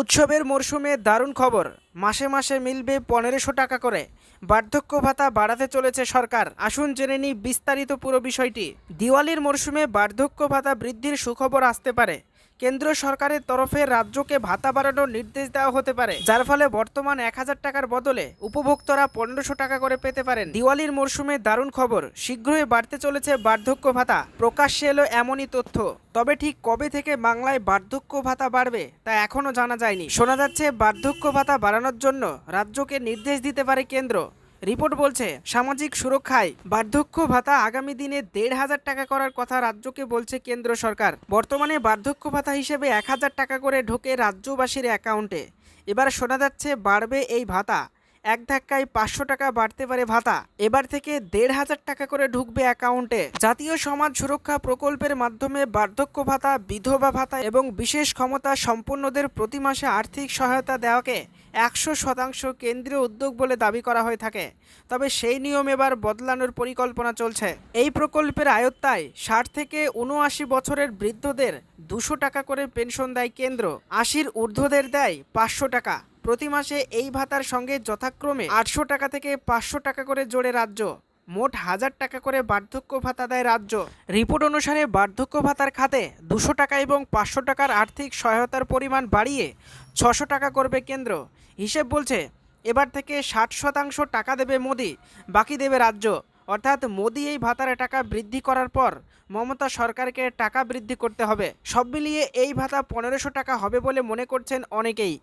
উৎসবের মরশুমে দারুণ খবর। মাসে মাসে মিলবে পনেরোশো টাকা করে। বার্ধক্য ভাতা বাড়াতে চলেছে সরকার। আসুন জেনে নিই বিস্তারিত পুরো বিষয়টি। দিওয়ালির মরশুমে বার্ধক্য ভাতা বৃদ্ধির সুখবর আসতে পারে। কেন্দ্র সরকারের তরফে রাজ্যকে ভাতা বাড়ানোর নির্দেশ দেওয়া হতে পারে, যার ফলে বর্তমান এক হাজার টাকার বদলে উপভোক্তারা পনেরোশো টাকা করে পেতে পারেন। দিওয়ালির মরশুমে দারুণ খবর, শীঘ্রই বাড়তে চলেছে বার্ধক্য ভাতা, প্রকাশ্যে এলো এমনই তথ্য। তবে ঠিক কবে থেকে বাংলায় বার্ধক্য ভাতা বাড়বে, তা এখনও জানা যায়নি। শোনা যাচ্ছে বার্ধক্য ভাতা বাড়ানোর জন্য রাজ্যকে নির্দেশ দিতে পারে কেন্দ্র। রিপোর্ট বলছে, সামাজিক সুরক্ষায় বার্ধক্য ভাতা আগামী দিনে দেড় হাজার টাকা করার কথা রাজ্যকে বলছে কেন্দ্র সরকার। বর্তমানে বার্ধক্য ভাতা হিসেবে এক হাজার টাকা করে ঢোকে রাজ্যবাসীর অ্যাকাউন্টে। এবার শোনা যাচ্ছে, বাড়বে এই ভাতা। এক ধাক্কায় পাঁচশো টাকা বাড়তে পারে ভাতা। এবার থেকে দেড় হাজার টাকা করে ঢুকবে অ্যাকাউন্টে। জাতীয় সমাজ সুরক্ষা প্রকল্পের মাধ্যমে বার্ধক্য ভাতা, বিধবা ভাতা এবং বিশেষ ক্ষমতা সম্পন্নদের প্রতি মাসে আর্থিক সহায়তা দেওয়াকে একশো শতাংশ কেন্দ্রীয় উদ্যোগ বলে দাবি করা হয়ে থাকে। তবে সেই নিয়ম এবার বদলানোর পরিকল্পনা চলছে। এই প্রকল্পের আয়ত্তায় ষাট থেকে উনআশি বছরের বৃদ্ধদের দুশো টাকা করে পেনশন দেয় কেন্দ্র। আশির ঊর্ধ্বদের দেয় পাঁচশো টাকা। প্রতি মাসে এই ভাতার সঙ্গে যথাক্রমে আটশো টাকা থেকে পাঁচশো টাকা করে জোড়ে রাজ্য। মোট হাজার টাকা করে বার্ধক্য ভাতা দেয় রাজ্য। রিপোর্ট অনুসারে বার্ধক্য ভাতার খাতে দুশো টাকা এবং পাঁচশো টাকার আর্থিক সহায়তার পরিমাণ বাড়িয়ে ছশো টাকা করবে কেন্দ্র। হিসেব বলছে, এবার থেকে ষাট শতাংশ টাকা দেবে মোদি, বাকি দেবে রাজ্য। অর্থাৎ মোদি এই ভাতার টাকা বৃদ্ধি করার পর মমতা সরকারকে টাকা বৃদ্ধি করতে হবে। সব মিলিয়ে এই ভাতা পনেরোশো টাকা হবে বলে মনে করছেন অনেকেই।